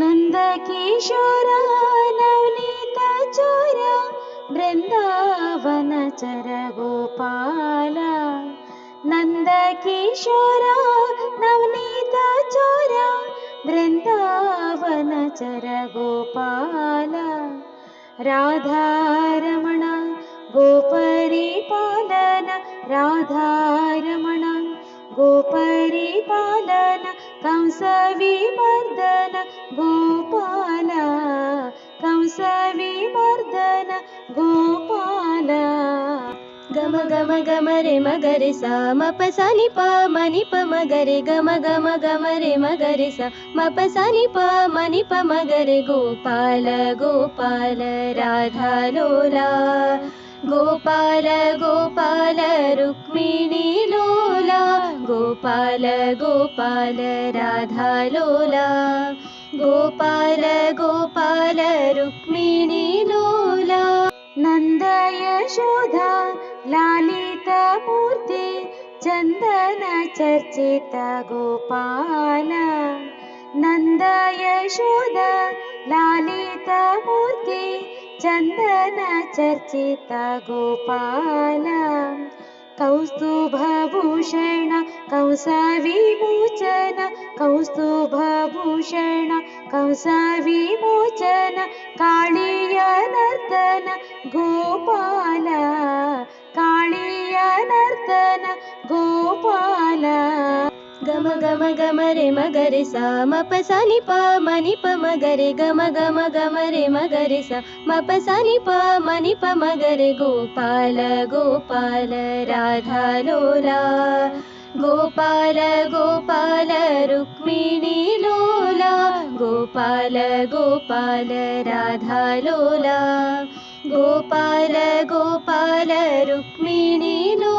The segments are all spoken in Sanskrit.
नन्दकिशोरा नवनीता चोरा बृन्दावनचर गोपाल नन्दकिशोरा नवनीता चोरा बृन्दावनचर गोपाल राधारमण गोपरिपालन। राधारमण गोपरिपालन। कंसविमर्दन गम गम गम रे मगरे सा मप नि प मनि प मगरे गम गम गम रे मगरे सा मप सा नि प मनि प मगरे गोपाल गोपाल राधा लोला। गोपाल गोपाल रुक्मिणी लोला। गोपाल गोपाल राधा लोला। गोपाल गोपाल रुक्मिणी लोला। नन्द यशोधा लालितमूर्ति चन्दन चर्चित गोपाल नन्द यशोधा लालितमूर्ति चन्दन चर्चित गोपाल कौस्तुभभूषण कंसविमोचन कौस्तुभभूषण कंसविमोचन काळीय नर्तन गोपाल गोपाल। गम गम गम रे मगरे सा मप सा नि प मनि प मगरे गम गम गम रे मगरे सा। मप सा नि प मनि प मगरे गोपाल गोपाल राधा लोला। गोपाल गोपाल रुक्मिणी लोला। गोपाल गोपाल राधा लोला। गोपाल गोपाल रुक्मिणी लोला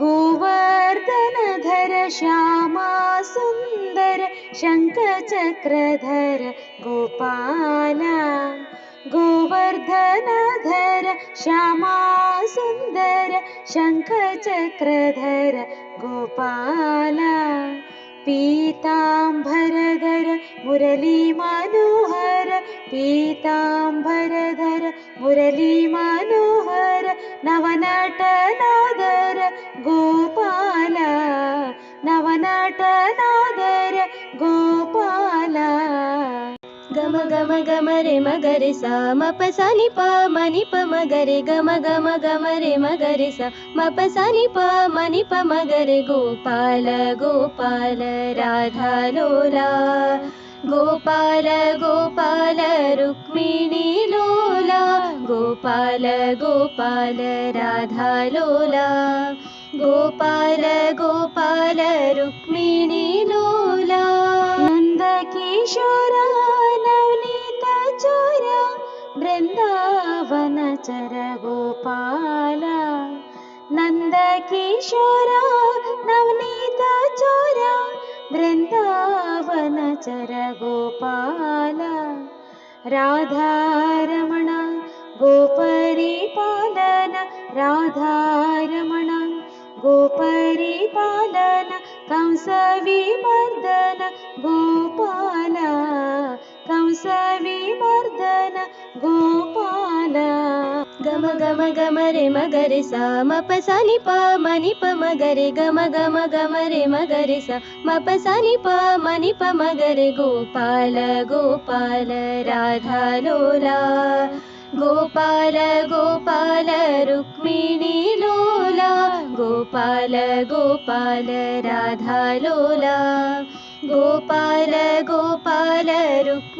गोवर्धनधर श्यामा सुन्दर शङ्खचक्रधर गोपाल गोवर्धनधर श्यामा सुन्दर शङ्खचक्रधर गोपाल पीताम्बरधर मुरली मनोहर पीताम्बरधर मुरली मनोहर गम गम गम रे मगरे सा मप सा नि प मनि प मगरे गम गम गम रे मगरे सा मप सा नि प मनि प मगरे गोपाल गोपाल राधा लोला। गोपाल गोपाल रुक्मिणी लोला। गोपाल गोपाल राधा लोला। गोपाल गोपाल रुक्मिणी लोला। नन्दकिशोरा बृन्दावनचर गोपाल नन्दकिशोरा नवनीता चोरा बृन्दावनचर गोपाल राधारमण गोपरिपालन राधारमण गोपरिपालन कंसविमर्दन गोपाल कंसविमर्दन गोपाल। गम गम गम रे मगरे सा। मप सा नि प मनि प मगरे। गम गम गम रे मगरे सा। मप सा नि प मनि प मगरे। गोपाल गोपाल राधा लोला। गोपाल गोपाल रुक्मिणी लोला। गोपाल गोपाल राधा लोला। गोपाल गोपाल रुक्